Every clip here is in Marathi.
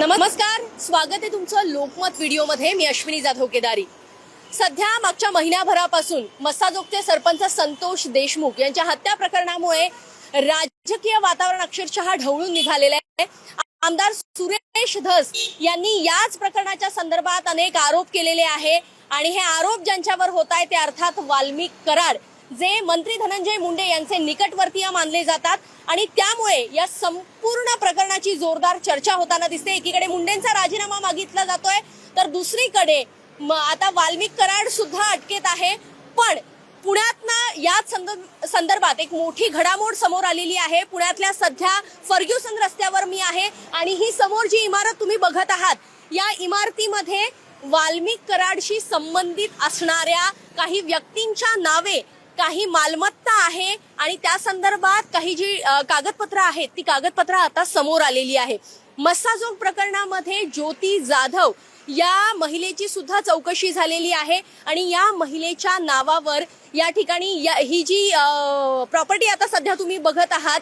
नमस्कार स्वागत आहे तुमचं लोकमत व्हिडिओमध्ये. मी अश्विनी जाधव केदारी सध्या मागच्या महिन्याभरापासून मसाजोगचे सरपंच संतोष देशमुख यांच्या हत्या प्रकरणामुळे राजकीय वातावरण अक्षरशः ढवळून निघालेलं आहे. आमदार सुरेश धस यांनी याच प्रकरणाच्या संदर्भात अनेक आरोप केलेले आहे. आणि हे आरोप ज्यांच्यावर होत आहे ते अर्थात वाल्मिक कराड जे मंत्री धनंजय मुंडे यांचे निकटवर्तीय मानले जातात आणि त्यामुळे या संपूर्ण प्रकरणाची जोरदार चर्चा होताना दिसते. एकीकडे मुंडेंचा राजीनामा मागितला जातोय तर दुसरीकडे आता वाल्मिक कराड सुद्धा अटकेत आहे. पण पुण्यातनं याच संदर्भात एक मोठी घडामोड समोर आलेली आहे. पुण्यातल्या सध्या फर्ग्युसन रस्त्यावर मी आहे आणि ही समोर जी इमारत तुम्ही बघत आहात या इमारतीमध्ये वाल्मिक कराडशी संबंधित असणाऱ्या काही व्यक्तींच्या नावे काही मालमत्ता आहे आणि त्या संदर्भात काही जी कागदपत्र आहेत ती कागदपत्र आता समोर आलेली आहे. मस्साजोग प्रकरणामध्ये ज्योती जाधव या महिलेची सुद्धा चौकशी झालेली आहे आणि या महिलेच्या नावावर या ठिकाणी या ही जी प्रॉपर्टी आता सध्या तुम्ही बघत आहात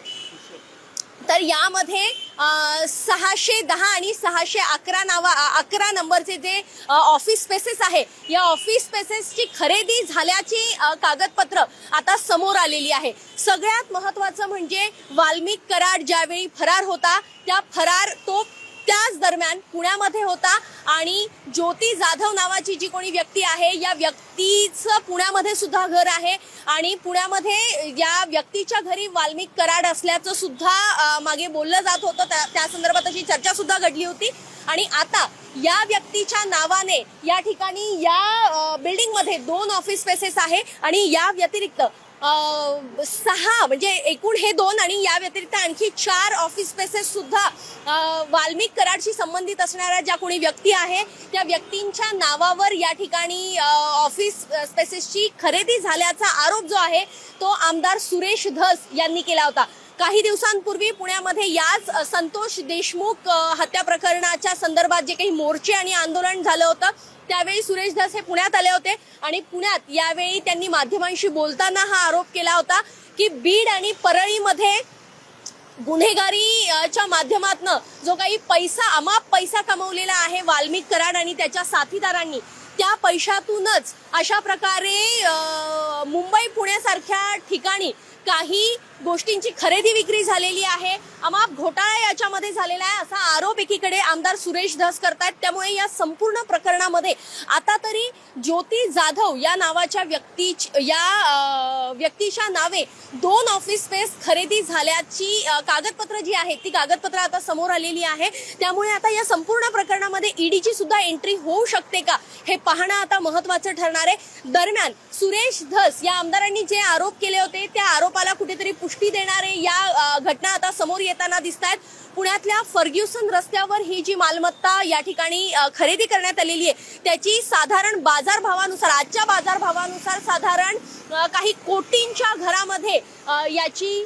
तर यामध्ये सहाशे दहा आणि सहाशे अकरा नावा अकरा नंबरचे जे ऑफिस स्पेसेस आहे या ऑफिस स्पेसेसची खरेदी झाल्याची कागदपत्र आता समोर आलेली आहे. सगळ्यात महत्त्वाचं म्हणजे वाल्मिक कराड ज्यावेळी फरार होता त्या फरार तो त्याच दरम्यान पुण्यामध्ये होता आणि ज्योती जाधव नावाची जी कोणी व्यक्ती आहे या व्यक्तीचं पुण्यामध्ये सुद्धा घर आहे आणि पुण्यामध्ये या व्यक्तीच्या घरी वाल्मिक कराड असल्याचं सुद्धा मागे बोललं जात होतं. त्या त्या संदर्भात अशी चर्चा सुद्धा घडली होती. आणि आता या व्यक्तीच्या नावाने या ठिकाणी या बिल्डिंगमध्ये दोन ऑफिस स्पेसेस आहे आणि या व्यतिरिक्त सहा म्हणजे एकूण हे दोन आणि या व्यतिरिक्त आणखी चार ऑफिस स्पेसेस सुद्धा वाल्मिक कराडशी संबंधित असणाऱ्या ज्या कोणी व्यक्ती आहे त्या व्यक्तींच्या नावावर या ठिकाणी ऑफिस स्पेसेसची खरेदी झाल्याचा आरोप जो आहे तो आमदार सुरेश धस यांनी केला होता. काही दिवसांपूर्वी पुण्यामध्ये याच संतोष देशमुख हत्या प्रकरणाच्या संदर्भात जे काही मोर्चे आणि आंदोलन झालं होतं त्यावेळी सुरेश दास हे पुण्यात आले होते. आणि पुण्यात यावेळी त्यांनी माध्यमांशी बोलताना हा आरोप केला होता की बीड आणि परळीमध्ये गुन्हेगारीच्या माध्यमातनं जो काही पैसा अमाप पैसा कमवलेला आहे वाल्मिक कराड आणि त्याच्या साथीदारांनी त्या पैशातूनच अशा प्रकारे मुंबई पुण्यासारख्या ठिकाणी काही गोष्टींची खरेदी विक्री झालेली आहे. अमाप घोटाळा याच्यामध्ये झालेला आहे असा आरोप एकीकडे आमदार सुरेश धस करतायत. त्यामुळे या संपूर्ण प्रकरणामध्ये आता तरी ज्योती जाधव या नावाच्या व्यक्ती या व्यक्तीच्या नावे दोन ऑफिस स्पेस खरेदी झाल्याची कागदपत्र जी आहेत ती कागदपत्र आता समोर आलेली आहे. त्यामुळे आता या संपूर्ण प्रकरणामध्ये ईडीची सुद्धा एंट्री होऊ शकते का हे पाहणं आता महत्वाचं ठरणार आहे. दरम्यान सुरेश धस या आमदारांनी जे आरोप केले होते त्या आरोपाला कुठेतरी पुष्टी देणारे या घटना आता समोर येताना दिसत आहेत पुण्यातल्या फर्ग्युसन रस्त्यावर ही जी मालमत्ता या ठिकाणी खरेदी करण्यात आलेली आहे त्याची साधारण बाजारभावानुसार आजच्या बाजारभावानुसार साधारण काही कोटींच्या घरामध्ये याची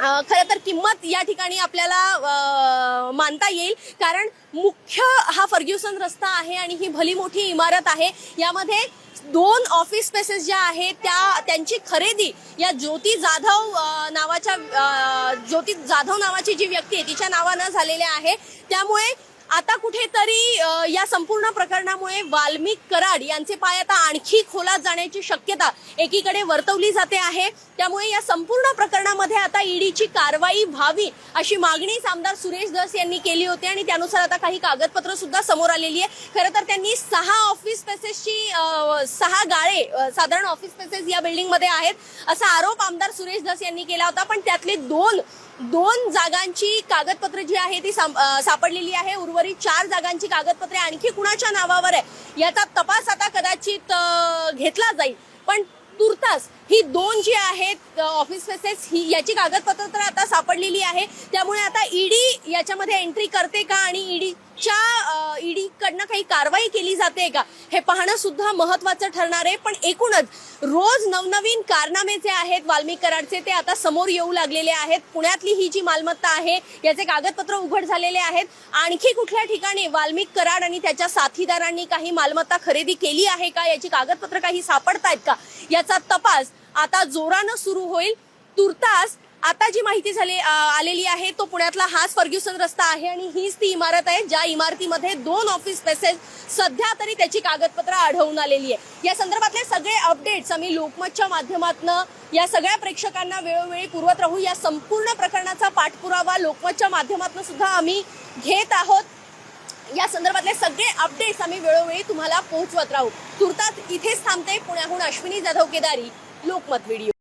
खरं तर किंमत या ठिकाणी आपल्याला मानता येईल. कारण मुख्य हा फर्ग्युसन रस्ता आहे आणि ही भली मोठी इमारत आहे. यामध्ये दोन ऑफिस स्पेसेस ज्या आहेत त्या त्यांची खरेदी या ज्योती जाधव नावाच्या ज्योती जाधव नावाची जी व्यक्ती आहे तिच्या नावानं झालेल्या आहे. त्यामुळे आता कुठेतरी या संपूर्ण प्रकरणामुळे वाल्मिक कराड यांचे पाय आता आणखी खोलात जाण्याची शक्यता एकीकडे वर्तवली जाते आहे. त्यामुळे या संपूर्ण प्रकरणामध्ये आता ईडीची कारवाई व्हावी अशी मागणीच आमदार सुरेश धस यांनी केली होती आणि त्यानुसार आता काही कागदपत्र सुद्धा समोर आलेली आहे. खरं तर त्यांनी सहा ऑफिस स्पेसेसची सहा गाळे साधारण ऑफिस स्पेसेस या बिल्डिंगमध्ये आहेत असा आरोप आमदार सुरेश धस यांनी केला होता. पण त्यातले दोन दोन जागांची कागदपत्र जी आहे ती सापडलेली आहे. उर्वरित चार जागांची कागदपत्रे आणखी कुणाच्या नावावर आहे? याचा तपास आता कदाचित घेतला जाईल. पण तुर्तास ही दोन जी आहेत ऑफिस फेसेस ही याची कागदपत्र तर आता सापडलेली आहे. त्यामुळे आता ईडी याच्यामध्ये एंट्री करते का आणि ईडीच्या ईडीकडनं काही कारवाई केली जाते का? हे पाहणं सुद्धा महत्वाचं ठरणार आहे. पण एकूणच रोज नवनवीन कारनामे जे आहेत वाल्मिक कराडचे ते आता समोर येऊ लागलेले आहेत. पुण्यातली ही जी मालमत्ता आहे याचे कागदपत्र उघड झालेले आहेत. आणखी कुठल्या ठिकाणी वाल्मिक कराड आणि त्याच्या साथीदारांनी काही मालमत्ता खरेदी केली आहे का? याची कागदपत्र काही सापडतायत का? याचा तपास आता जोरानं सुरू होईल. तुर्तास आता जी माहिती झाली आलेली आहे तो पुण्यातला हाच फर्ग्युसन रस्ता आहे आणि हीच ती इमारत आहे ज्या इमारतीमध्ये दोन ऑफिस स्पेसेस सध्या तरी त्याची कागदपत्र आढळून आलेली आहे. या संदर्भातले सगळे अपडेट्स आम्ही लोकमतच्या माध्यमातून या सगळ्या प्रेक्षकांना वेळोवेळी पुरवत राहू. या संपूर्ण प्रकरणाचा पाठपुरावा लोकमतच्या माध्यमातून सुद्धा आम्ही घेत आहोत. या संदर्भातले सगळे अपडेट्स आम्ही वेळोवेळी तुम्हाला पोहोचवत राहू. तुर्तात इथेच थांबते पुण्याहून अश्विनी जाधव केदारी. लोकमत व्हिडिओ.